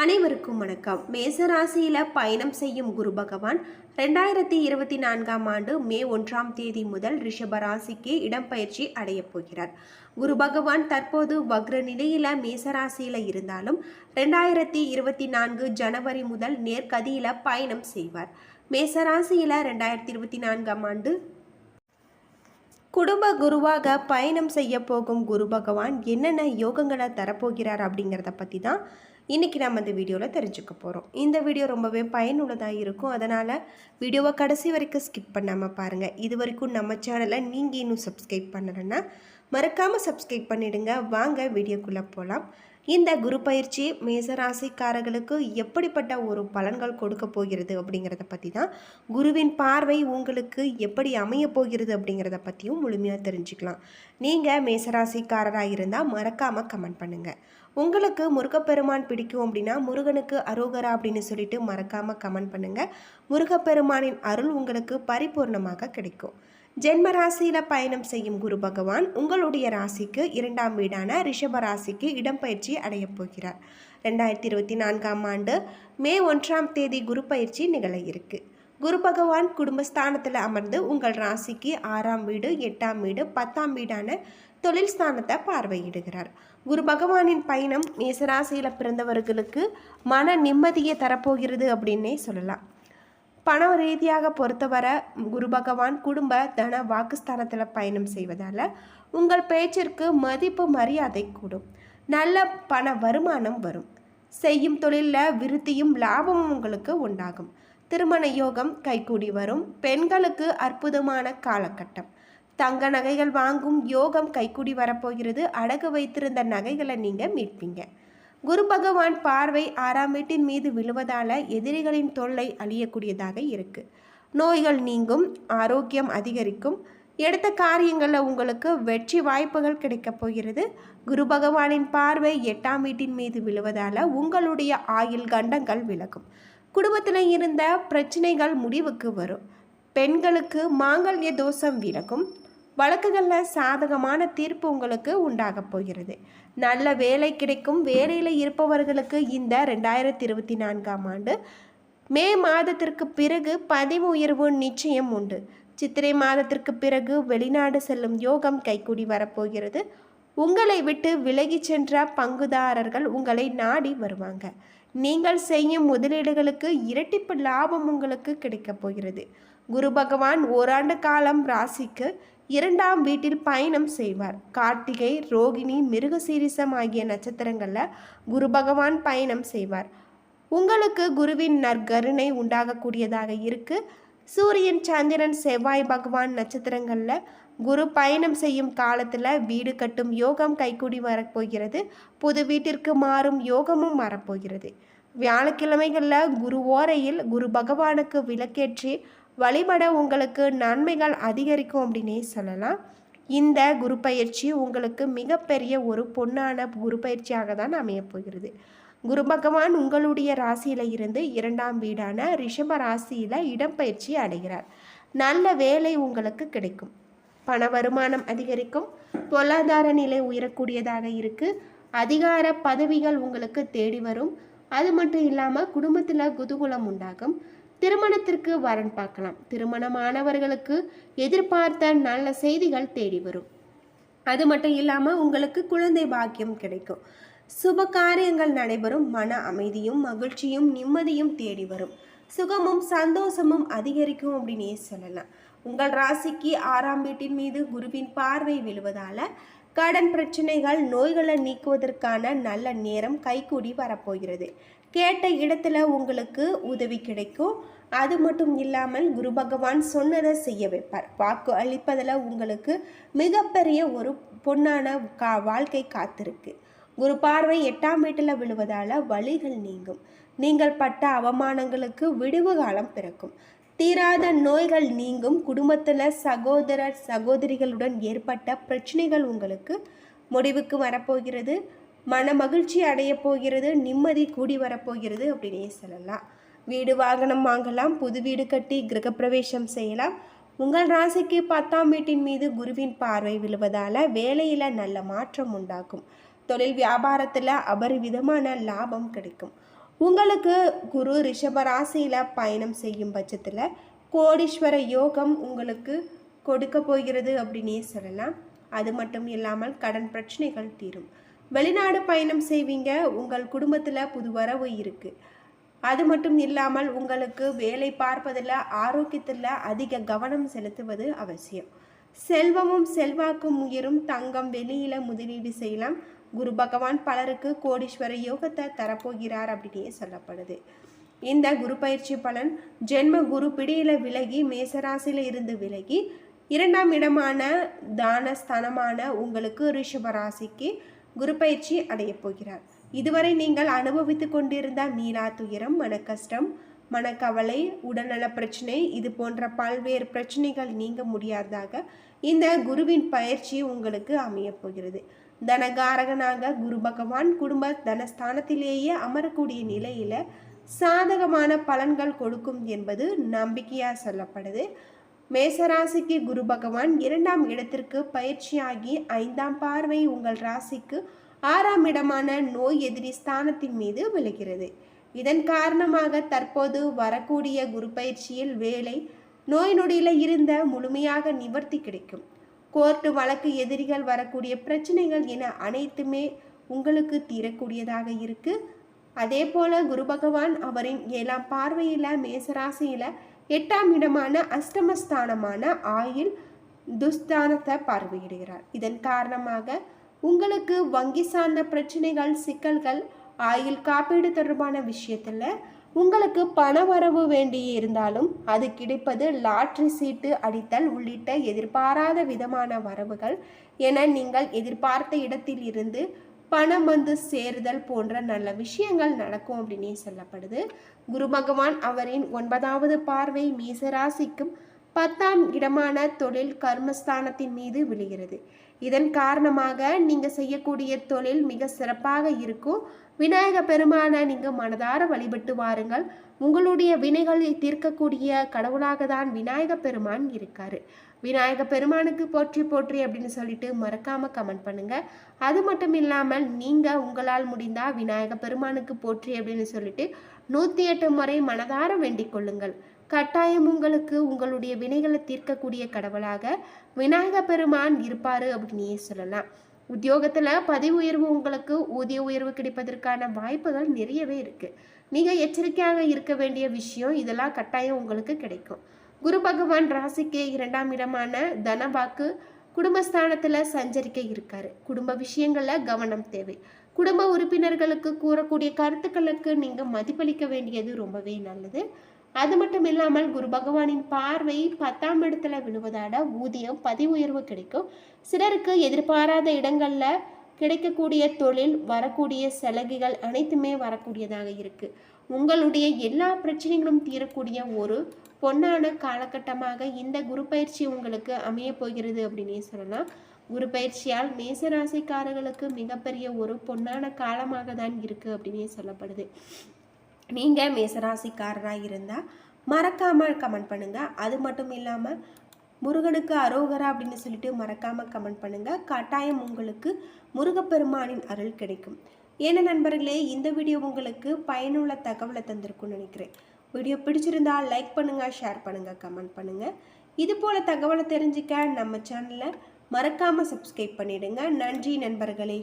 அனைவருக்கும் வணக்கம். மேசராசியில பயணம் செய்யும் குரு பகவான் ரெண்டாயிரத்தி இருபத்தி நான்காம் ஆண்டு மே ஒன்றாம் தேதி முதல் ரிஷப ராசிக்கு இடம்பெயர்ச்சி அடையப் போகிறார். குரு பகவான் தற்போது வக்ர நிலையில மேசராசியில இருந்தாலும் ரெண்டாயிரத்தி இருபத்தி நான்கு ஜனவரி முதல் நேர்கதியில பயணம் செய்வார். மேசராசியில ரெண்டாயிரத்தி இருபத்தி நான்காம் ஆண்டு குடும்ப குருவாக பயணம் செய்ய போகும் குரு பகவான் என்னென்ன யோகங்களை தரப்போகிறார் அப்படிங்கிறத பற்றி தான் இன்றைக்கி நம்ம இந்த வீடியோவில் தெரிஞ்சுக்க போகிறோம் இந்த வீடியோ ரொம்பவே பயனுள்ளதாக இருக்கும். அதனால் வீடியோவை கடைசி வரைக்கும் ஸ்கிப் பண்ணாமல் பாருங்கள் இது வரைக்கும் நம்ம சேனலை நீங்கள் இன்னும் சப்ஸ்கிரைப் பண்ணலைன்னா மறக்காமல் சப்ஸ்கிரைப் பண்ணிடுங்க. வாங்க வீடியோக்குள்ளே போகலாம் இந்த குரு பயிற்சி மேசராசிக்காரர்களுக்கு எப்படிப்பட்ட ஒரு பலன்கள் கொடுக்க போகிறது அப்படிங்கிறத பற்றி தான் குருவின் பார்வை உங்களுக்கு எப்படி அமைய போகிறது அப்படிங்கிறத பற்றியும் முழுமையாக தெரிஞ்சுக்கலாம். நீங்கள் மேசராசிக்காரராக இருந்தால் மறக்காமல் கமெண்ட் பண்ணுங்கள் உங்களுக்கு முருகப்பெருமான் பிடிக்கும் அப்படின்னா முருகனுக்கு அரோகரா அப்படின்னு சொல்லிட்டு மறக்காமல் கமெண்ட் பண்ணுங்கள் முருகப்பெருமானின் அருள் உங்களுக்கு பரிபூர்ணமாக கிடைக்கும். ஜென்ம ராசியில் பயணம் செய்யும் குரு பகவான் உங்களுடைய ராசிக்கு இரண்டாம் வீடான ரிஷப ராசிக்கு இடம்பெயர்ச்சி அடையப் போகிறார். ரெண்டாயிரத்தி இருபத்தி நான்காம் ஆண்டு மே ஒன்றாம் தேதி குரு பயிற்சி நிகழ இருக்கு. குரு பகவான் குடும்பஸ்தானத்தில் அமர்ந்து உங்கள் ராசிக்கு ஆறாம் வீடு எட்டாம் வீடு பத்தாம் வீடான தொழில் ஸ்தானத்தை பார்வையிடுகிறார். குரு பகவானின் பயணம் மேசராசியில் பிறந்தவர்களுக்கு மன நிம்மதியை தரப்போகிறது அப்படின்னே சொல்லலாம். பண ரீதியாக பொறுத்தவரை குரு பகவான் குடும்ப தன வாக்குஸ்தானத்தில் பயணம் செய்வதால் உங்கள் பேச்சிற்கு மதிப்பு மரியாதை கூடும். நல்ல பண வருமானம் வரும். செய்யும் தொழிலில் விருத்தியும் லாபமும் உங்களுக்கு உண்டாகும். திருமண யோகம் கைகூடி வரும். பெண்களுக்கு அற்புதமான காலகட்டம். தங்க நகைகள் வாங்கும் யோகம் கைக்குடி வரப்போகிறது. அடகு வைத்திருந்த நகைகளை நீங்கள் மீட்பீங்க. குரு பகவான் பார்வை ஆறாம் வீட்டின் மீது விழுவதால எதிரிகளின் தொல்லை அழியக்கூடியதாக இருக்கு. நோய்கள் நீங்கும் ஆரோக்கியம் அதிகரிக்கும். எடுத்த காரியங்களில் உங்களுக்கு வெற்றி வாய்ப்புகள் கிடைக்கப் போகிறது. குரு பகவானின் பார்வை எட்டாம் வீட்டின் மீது விழுவதால உங்களுடைய ஆயுள் கண்டங்கள் விலகும். குடும்பத்தில் இருந்த பிரச்சனைகள் முடிவுக்கு வரும். பெண்களுக்கு மாங்கல்ய தோஷம் விலகும். வழக்குகளில் சாதகமான தீர்ப்பு உங்களுக்கு உண்டாகப் போகிறது. நல்ல வேலை கிடைக்கும் வேலையில் இருப்பவர்களுக்கு இந்த ரெண்டாயிரத்தி இருபத்தி நான்காம் ஆண்டு. மே மாதத்திற்கு பிறகு பதிவு உயர்வு நிச்சயம் உண்டு. சித்திரை மாதத்திற்கு பிறகு வெளிநாடு செல்லும் யோகம் கைக்கூடி வரப்போகிறது. உங்களை விட்டு விலகி சென்ற பங்குதாரர்கள் உங்களை நாடி வருவாங்க. நீங்கள் செய்யும் முதலீடுகளுக்கு இரட்டிப்பு லாபம் உங்களுக்கு கிடைக்கப் போகிறது. குரு பகவான் ஓராண்டு காலம் ராசிக்கு இரண்டாம் வீட்டில் பயணம் செய்வார். கார்த்திகை ரோகிணி மிருகசீரிசம் ஆகிய நட்சத்திரங்களில் குரு பகவான் பயணம் செய்வார். உங்களுக்கு குருவின் நற்கருணை உண்டாகக்கூடியதாக இருக்கு. சூரியன் சந்திரன் செவ்வாய் பகவான் நட்சத்திரங்களில் குரு பயணம் செய்யும் காலத்தில் வீடு கட்டும் யோகம் கைக்கூடி வரப்போகிறது. புது வீட்டிற்கு மாறும் யோகமும் வரப்போகிறது. வியாழக்கிழமைகளில் குரு ஓரையில் குரு பகவானுக்கு விளக்கேற்றி வழிபட உங்களுக்கு நன்மைகள் அதிகரிக்கும் அப்படின்னே சொல்லலாம். இந்த குரு பயிற்சி உங்களுக்கு மிகப்பெரிய ஒரு பொன்னான குரு பயிற்சியாக தான் அமையப் போகிறது. குரு பகவான் உங்களுடைய ராசியில் இருந்து இரண்டாம் வீடான ரிஷப ராசியில் இடம்பெயர்ச்சி அடைகிறார். நல்ல வேலை உங்களுக்கு கிடைக்கும். பண வருமானம் அதிகரிக்கும். பொருளாதார நிலை உயரக்கூடியதாக இருக்குது அதிகார பதவிகள் உங்களுக்கு தேடி வரும். அது மட்டும் இல்லாமல் குடும்பத்தில் குதூகுலம் உண்டாகும். திருமணத்திற்கு வரன் பார்க்கலாம். திருமணமானவர்களுக்கு எதிர்பார்த்த நல்ல செய்திகள் தேடி வரும். அது மட்டும் இல்லாமல் உங்களுக்கு குழந்தை பாக்கியம் கிடைக்கும். சுப காரியங்கள் நடைபெறும். மன அமைதியும் மகிழ்ச்சியும் நிம்மதியும் தேடி வரும். சுகமும் சந்தோஷமும் அதிகரிக்கும் அப்படின்னே சொல்லலாம். உங்கள் ராசிக்கு ஆறாம் வீட்டின் மீது குருவின் பார்வை விழுவதால கடன் பிரச்சனைகள் நோய்களை நீக்குவதற்கான நல்ல நேரம் கைகூடி வரப்போகிறது. கேட்ட இடத்துல உங்களுக்கு உதவி கிடைக்கும். அது மட்டும் இல்லாமல் குரு பகவான் சொன்னதை செய்ய வைப்பார். வாக்கு அளிப்பதில் உங்களுக்கு மிகப்பெரிய ஒரு பொன்னான கா வாழ்க்கை காத்திருக்கு. குரு பார்வை எட்டாம் வீட்டில் விழுவதால் வழிகள் நீங்கும். நீங்கள் பட்ட அவமானங்களுக்கு விடுவு காலம் பிறக்கும். தீராத நோய்கள் நீங்கும். குடும்பத்தில் சகோதரர் சகோதரிகளுடன் ஏற்பட்ட பிரச்சனைகள் உங்களுக்கு முடிவுக்கு வரப்போகிறது. மன மகிழ்ச்சி அடைய போகிறது நிம்மதி கூடி வரப்போகிறது அப்படின்னே சொல்லலாம். வீடு வாகனம் வாங்கலாம் புது வீடு கட்டி கிரகப்பிரவேசம் செய்யலாம். உங்கள் ராசிக்கு பத்தாம் வீட்டின் மீது குருவின் பார்வை விழுவதால் வேலையில் நல்ல மாற்றம் உண்டாகும். தொழில் வியாபாரத்தில் அபரிவிதமான லாபம் கிடைக்கும். உங்களுக்கு குரு ரிஷப ராசியில் பயணம் செய்யும் பட்சத்தில் கோடீஸ்வர யோகம் உங்களுக்கு கொடுக்க போகிறது அப்படின்னே சொல்லலாம். அது மட்டும் இல்லாமல் கடன் பிரச்சனைகள் தீரும். வெளிநாடு பயணம் செய்வீங்க. உங்கள் குடும்பத்தில் புது வரவு இருக்குது அது மட்டும் இல்லாமல் உங்களுக்கு வேலை பார்ப்பதில் ஆரோக்கியத்தில் அதிக கவனம் செலுத்துவது அவசியம். செல்வமும் செல்வாக்கும் உயரும். தங்கம் வெளியில் முதலீடு செய்யலாம். குரு பகவான் பலருக்கு கோடீஸ்வர யோகத்தை தரப்போகிறார் அப்படின்னே சொல்லப்படுது. இந்த குரு பயிற்சி பலன் ஜென்ம குரு பிடியில் விலகி மேசராசியில் இருந்து விலகி இரண்டாம் இடமான தானஸ்தானமான உங்களுக்கு ரிஷபராசிக்கு குரு பயிற்சி அடையப் போகிறார். இதுவரை நீங்கள் அனுபவித்து கொண்டிருந்த மீளா துயரம் மனக்கஷ்டம் மனக்கவலை உடல்நல பிரச்சனை இது போன்ற பல்வேறு பிரச்சனைகள் நீங்க முடியாததாக இந்த குருவின் பயிற்சி உங்களுக்கு அமையப் போகிறது. தனகாரகனாக குரு பகவான் குடும்ப தனஸ்தானத்திலேயே அமரக்கூடிய நிலையில சாதகமான பலன்கள் கொடுக்கும் என்பது நம்பிக்கையா சொல்லப்படுது. மேசராசிக்கு குரு பகவான் இரண்டாம் இடத்திற்கு பயிற்சியாகி ஐந்தாம் பார்வை உங்கள் ராசிக்கு ஆறாம் இடமான நோய் எதிரி ஸ்தானத்தின் மீது விழுகிறது. இதன் காரணமாக தற்போது வரக்கூடிய குரு பயிற்சியில் வேலை நோய் நொடியில் இருந்த முழுமையாக நிவர்த்தி கிடைக்கும். கோர்ட்டு வழக்கு எதிரிகள் வரக்கூடிய பிரச்சனைகள் என அனைத்துமே உங்களுக்கு தீரக்கூடியதாக இருக்கு. அதே போல குரு பகவான் அவரின் ஏழாம் பார்வையில் மேசராசியில எட்டாம் இடமான அஷ்டமஸ்தானமான ஆயில் துஸ்தானத்தை பார்வையிடுகிறார். இதன் காரணமாக உங்களுக்கு வங்கி சார்ந்த பிரச்சனைகள் சிக்கல்கள் ஆயில் காப்பீடு தொடர்பான விஷயத்தில் உங்களுக்கு பண வரவு வேண்டி இருந்தாலும் அது கிடைப்பது லாட்ரி சீட்டு அடித்தல் உள்ளிட்ட எதிர்பாராத விதமான வரவுகள் என நீங்கள் எதிர்பார்த்த இடத்தில் இருந்து பணம் வந்து சேருதல் போன்ற நல்ல விஷயங்கள் நடக்கும் அப்படின்னே சொல்லப்படுது. குரு பகவான் அவரின் ஒன்பதாவது பார்வை மீசராசிக்கும் பத்தாம் இடமான தொழில் கர்மஸ்தானத்தின் மீது விழுகிறது. இதன் காரணமாக நீங்கள் செய்யக்கூடிய தொழில் மிக சிறப்பாக இருக்கும். விநாயக பெருமானை நீங்கள் மனதார வழிபட்டு வாருங்கள். உங்களுடைய வினைகளை தீர்க்கக்கூடிய கடவுளாக தான் விநாயக பெருமான் இருக்கார். விநாயக பெருமானுக்கு போற்றி போற்றி அப்படின்னு சொல்லிட்டு மறக்காமல் கமெண்ட் பண்ணுங்கள் அது மட்டும் இல்லாமல் நீங்கள் உங்களால் முடிந்தால் விநாயக பெருமானுக்கு போற்றி அப்படின்னு சொல்லிட்டு நூற்றி எட்டு முறை மனதார வேண்டிக் கொள்ளுங்கள். கட்டாயம் உங்களுக்கு உங்களுடைய வினைகளை தீர்க்கக்கூடிய கடவுளாக விநாயக பெருமான் இருப்பார் அப்படின்னே சொல்லலாம். உத்தியோகத்தில் பதவி உயர்வு உங்களுக்கு ஊதிய உயர்வு கிடைப்பதற்கான வாய்ப்புகள் நிறையவே இருக்குது நீங்கள் எச்சரிக்கையாக இருக்க வேண்டிய விஷயம் இதெல்லாம் கட்டாயம் உங்களுக்கு கிடைக்கும். குரு பகவான் ராசிக்கு இரண்டாம் இடமான தனவாக்கு குடும்பஸ்தானத்தில் சஞ்சரிக்க இருக்கார். குடும்ப விஷயங்களில் கவனம் தேவை. குடும்ப உறுப்பினர்களுக்கு கூறக்கூடிய கருத்துக்களுக்கு நீங்கள் மதிப்பளிக்க வேண்டியது ரொம்பவே நல்லது. அது மட்டும் இல்லாமல் குரு பகவானின் பார்வை பத்தாம் இடத்துல விழுவதால ஊதியம் பதவி உயர்வு கிடைக்கும். சிலருக்கு எதிர்பாராத இடங்கள்ல கிடைக்கக்கூடிய தொழில் வரக்கூடிய சலுகைகள் அனைத்துமே வரக்கூடியதாக இருக்கு. உங்களுடைய எல்லா பிரச்சனைகளும் தீரக்கூடிய ஒரு பொன்னான காலகட்டமாக இந்த குரு பயிற்சி உங்களுக்கு அமைய போகிறது அப்படின்னே சொல்லலாம். குரு பயிற்சியால் மேசராசிக்காரர்களுக்கு மிகப்பெரிய ஒரு பொன்னான காலமாக தான் இருக்கு அப்படின்னே சொல்லப்படுது. நீங்கள் மேசராசிக்காரராக இருந்தால் மறக்காமல் கமெண்ட் பண்ணுங்கள் அது மட்டும் இல்லாமல் முருகனுக்கு அரோகரா அப்படின்னு சொல்லிட்டு மறக்காமல் கமெண்ட் பண்ணுங்கள் கட்டாயம் உங்களுக்கு முருகப்பெருமானின் அருள் கிடைக்கும். ஏன்னா நண்பர்களே இந்த வீடியோ உங்களுக்கு பயனுள்ள தகவலை தந்திருக்கும்னு நினைக்கிறேன். வீடியோ பிடிச்சிருந்தால் லைக் பண்ணுங்கள் ஷேர் பண்ணுங்கள் கமெண்ட் பண்ணுங்கள் இது போல் தகவலை தெரிஞ்சுக்க நம்ம சேனலை மறக்காமல் சப்ஸ்கிரைப் பண்ணிவிடுங்க நன்றி நண்பர்களே.